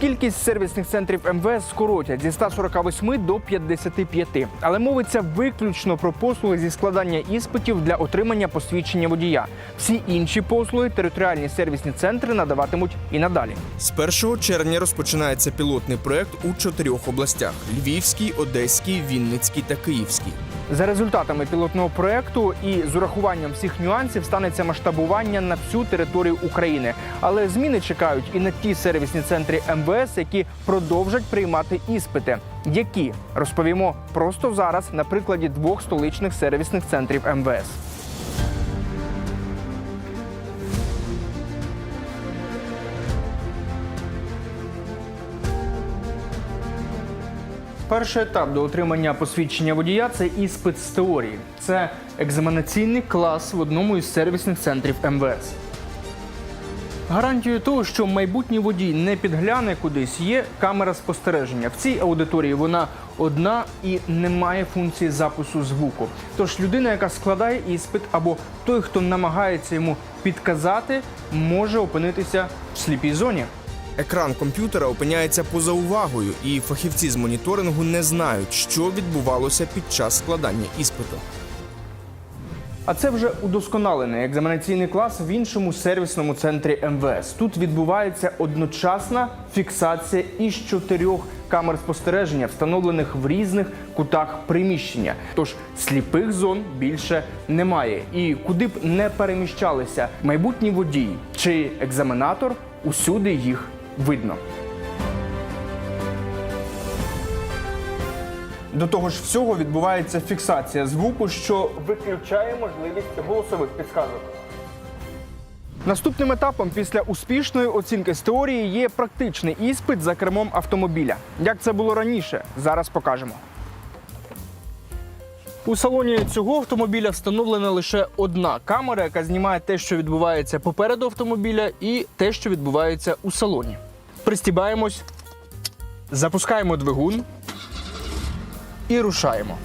Кількість сервісних центрів МВС скоротять зі 148 до 55. Але мовиться виключно про послуги зі складання іспитів для отримання посвідчення водія. Всі інші послуги територіальні сервісні центри надаватимуть і надалі. З 1 червня розпочинається пілотний проект у чотирьох областях: Львівській, Одеській, Вінницькій та Київській. За результатами пілотного проекту і з урахуванням всіх нюансів станеться масштабування на всю територію України. Але зміни чекають і на ті сервісні центри МВС, які продовжать приймати іспити. Які розповімо просто зараз на прикладі двох столичних сервісних центрів МВС. Перший етап до отримання посвідчення водія це іспит з теорії. Це екзаменаційний клас в одному із сервісних центрів МВС. Гарантією того, що майбутній водій не підгляне кудись, є камера спостереження. В цій аудиторії вона одна і не має функції запису звуку. Тож людина, яка складає іспит, або той, хто намагається йому підказати, може опинитися в сліпій зоні. Екран комп'ютера опиняється поза увагою, і фахівці з моніторингу не знають, що відбувалося під час складання іспиту. А це вже удосконалений екзаменаційний клас в іншому сервісному центрі МВС. Тут відбувається одночасна фіксація із чотирьох камер спостереження, встановлених в різних кутах приміщення. Тож сліпих зон більше немає. І куди б не переміщалися майбутній водій чи екзаменатор, усюди їх видно. До того ж всього відбувається фіксація звуку, що виключає можливість голосових підсказок. Наступним етапом після успішної оцінки з теорії є практичний іспит за кермом автомобіля. Як це було раніше, зараз покажемо. У салоні цього автомобіля встановлена лише одна камера, яка знімає те, що відбувається попереду автомобіля, і те, що відбувається у салоні. Пристібаємось, запускаємо двигун і рушаємо.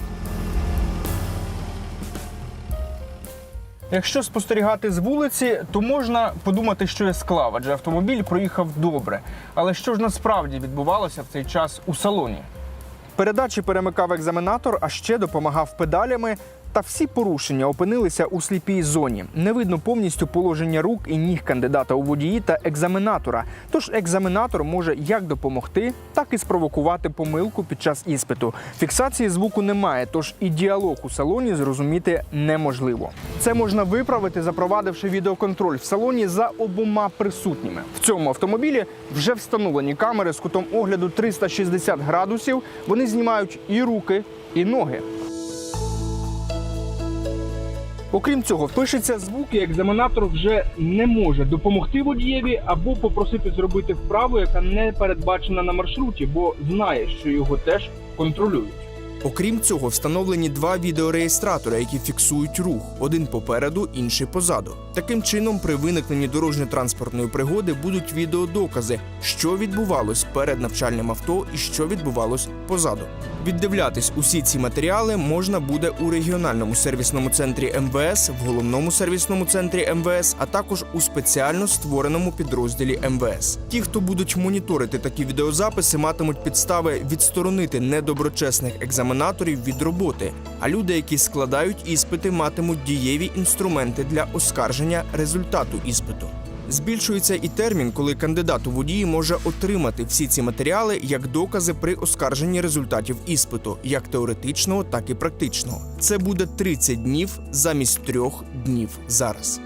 Якщо спостерігати з вулиці, то можна подумати, що я склав, адже автомобіль проїхав добре. Але що ж насправді відбувалося в цей час у салоні? Передачі перемикав екзаменатор, а ще допомагав педалями. Та всі порушення опинилися у сліпій зоні. Не видно повністю положення рук і ніг кандидата у водії та екзаменатора. Тож екзаменатор може як допомогти, так і спровокувати помилку під час іспиту. Фіксації звуку немає, тож і діалог у салоні зрозуміти неможливо. Це можна виправити, запровадивши відеоконтроль в салоні за обома присутніми. В цьому автомобілі вже встановлені камери з кутом огляду 360 градусів. Вони знімають і руки, і ноги. Окрім цього, пишеться звук, і екзаменатор вже не може допомогти водієві або попросити зробити вправу, яка не передбачена на маршруті, бо знає, що його теж контролюють. Окрім цього, встановлені два відеореєстратори, які фіксують рух: один попереду, інший позаду. Таким чином, при виникненні дорожньо-транспортної пригоди будуть відеодокази, що відбувалось перед навчальним авто і що відбувалось позаду. Віддивлятись усі ці матеріали можна буде у регіональному сервісному центрі МВС, в головному сервісному центрі МВС, а також у спеціально створеному підрозділі МВС. Ті, хто будуть моніторити такі відеозаписи, матимуть підстави відсторонити недоброчесних екзаменаторів від роботи. А люди, які складають іспити, матимуть дієві інструменти для оскарження результату іспиту. Збільшується і термін, коли кандидат у водії може отримати всі ці матеріали як докази при оскарженні результатів іспиту, як теоретичного, так і практичного. Це буде 30 днів замість трьох днів зараз.